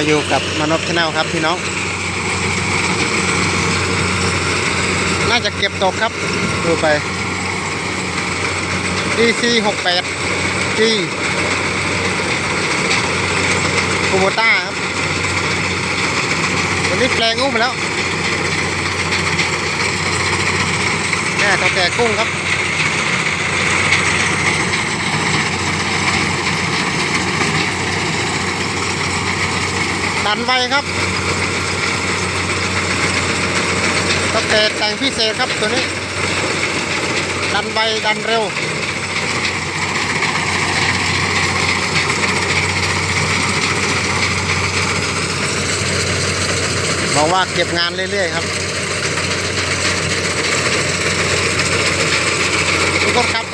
มาอยู่กับมนพชาแนลครับพี่น้อง น่าจะเก็บตกครับ ดูไป DC 68 G คูโมต้าครับวันนี้แปลงอุ้มไปแล้วแม่ตัวแก่กุ้งครับ ดันไวครับสเตตแต่งพิเศษครับตัวนี้ ดันไวดันเร็วบอกว่าเก็บงานเรื่อยๆครับทุกคนครับ เ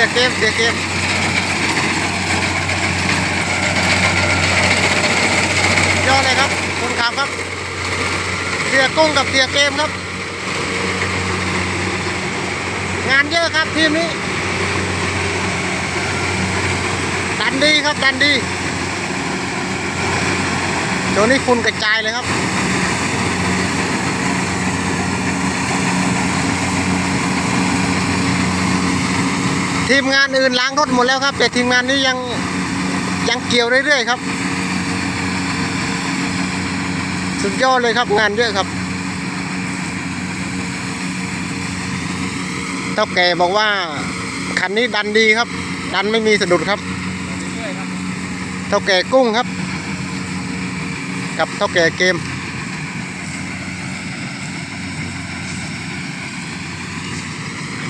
สียเกมเสียเกมยอดเลยครับคนขับครับ เสียกุ้งกับเสียเกมครับ งานเยอะครับทีมนี้ ดันดีครับดันดีตัวนี้ฝุ่นกระจายเลยครับ ทีมงานอื่นล้างรถหมดแล้วครับ แต่ทีมงานนี้ยังยังเกี่ยวเรื่อยๆครับ สุดยอดเลยครับงานเยอะครับเท่าแก่บอกว่าคันนี้ดันดีครับ ดันไม่มีสะดุดครับเท่าแก่กุ้งครับ กับเท่าแก่เกม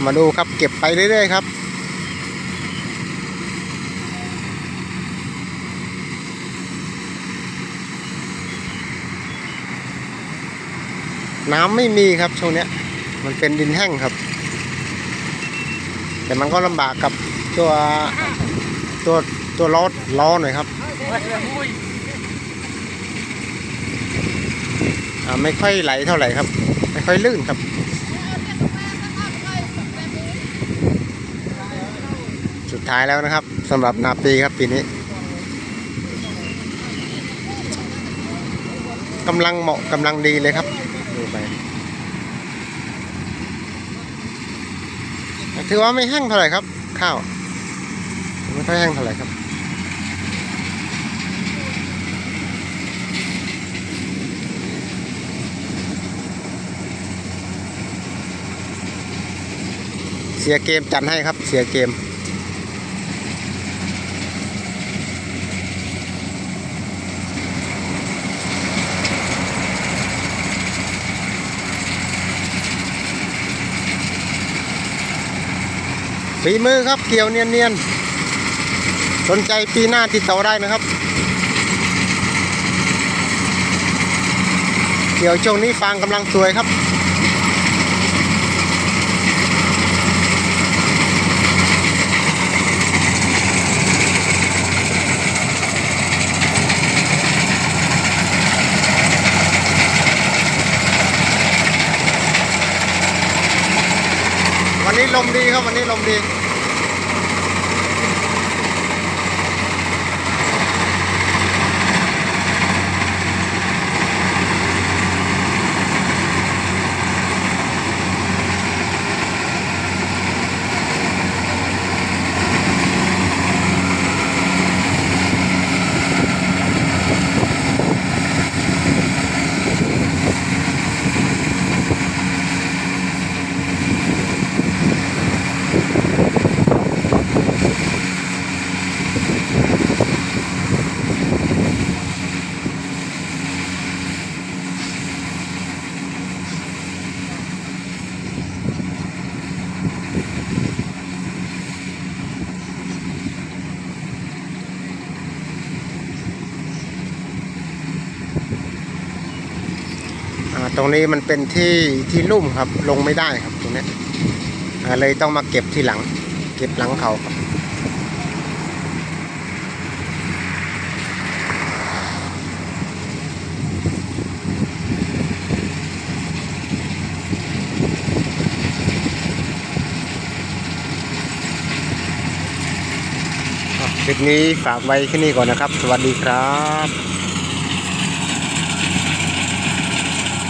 มาดูครับเก็บไปเรื่อยๆครับ น้ำไม่มีครับช่วงเนี้ยมันเป็นดินแห้งครับ แต่มันก็ลำบากกับตัวตัวตัวล้อล้อหน่อยครับไม่ค่อยไหลเท่าไหร่ครับ ไม่ค่อยลื่นครับสุดท้ายแล้วนะครับสำหรับนาปีครับปีนี้กำลังเหมาะกำลังดีเลยครับ ไป ถือว่าไม่แห้งเท่าไหร่ครับ ข้าวไม่ค่อยแห้งเท่าไหร่ครับเสียเกมจัดให้ครับ เสียเกม ฝีมือครับเกี่ยวเนียนๆ สนใจปีหน้าติดต่อได้นะครับ เกี่ยวช่วงนี้ฟางกำลังสวยครับ นี้ลมดีครับวันนี้ลมดี ตรงนี้มันเป็นที่ที่ลุ่มครับลงไม่ได้ครับตรงนี้เลยต้องมาเก็บที่หลัง เก็บหลังเขาครับคลิปนี้ฝากไว้แค่นี้ก่อนนะครับ สวัสดีครับ